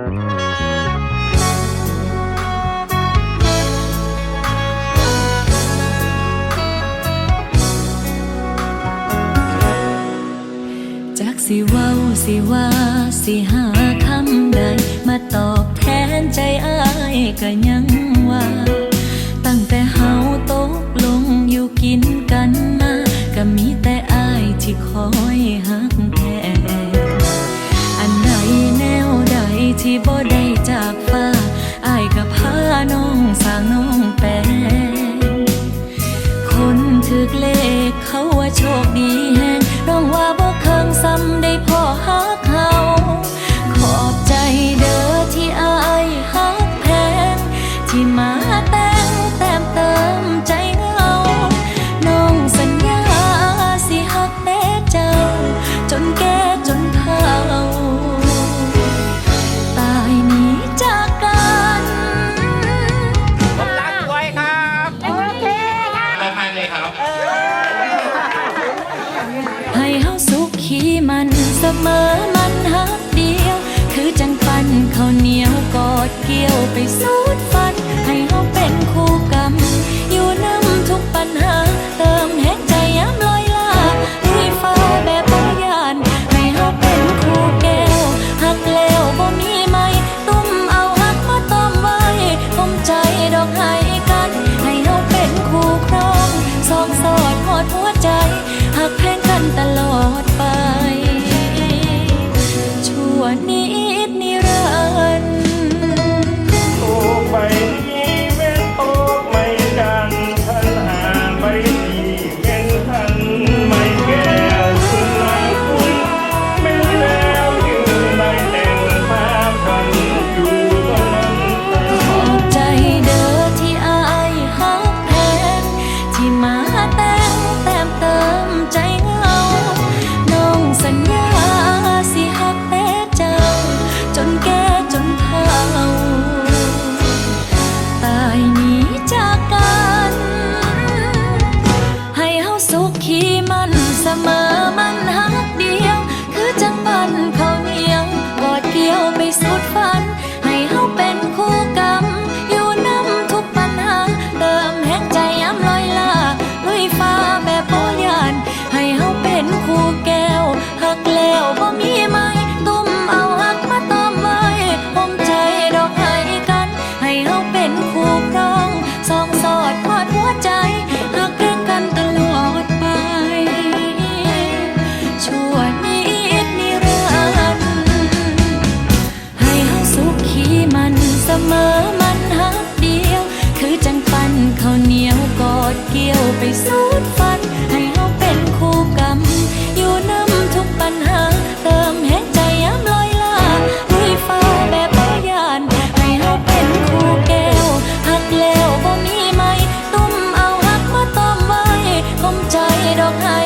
จากสิว้าสิว่าสิหาคำใด มาตอบแทนใจอ้ายก็ยัง พาน้องสางน้องแปลงคนถึกเลขเขาว่าโชคดีแฮงน้องว่าบ่เคิงซ้ำได้พ่อฮักเขา ขอบใจเด้อที่อายหักแพงที่มาแต่งแต้มเติมใจ ให้เฮาสุขขีมันเสมอมา อดหัวใจหากแพงกันตลอดไป มอมันหักเดียว คือจังปันข้าวเหนียวกอดเกี่ยวไปสูดฟัน ให้เราเป็นคู่กรรมอยู่นำทุกปัญหา เติมแห่งใจย้ำลอยลาลุยฟ้าแบบพยาน ให้เราเป็นคู่แก้วหักแล้วบ่มีไหม ตุ้มเอาหักมาต้มไว้คมใจดอกไห้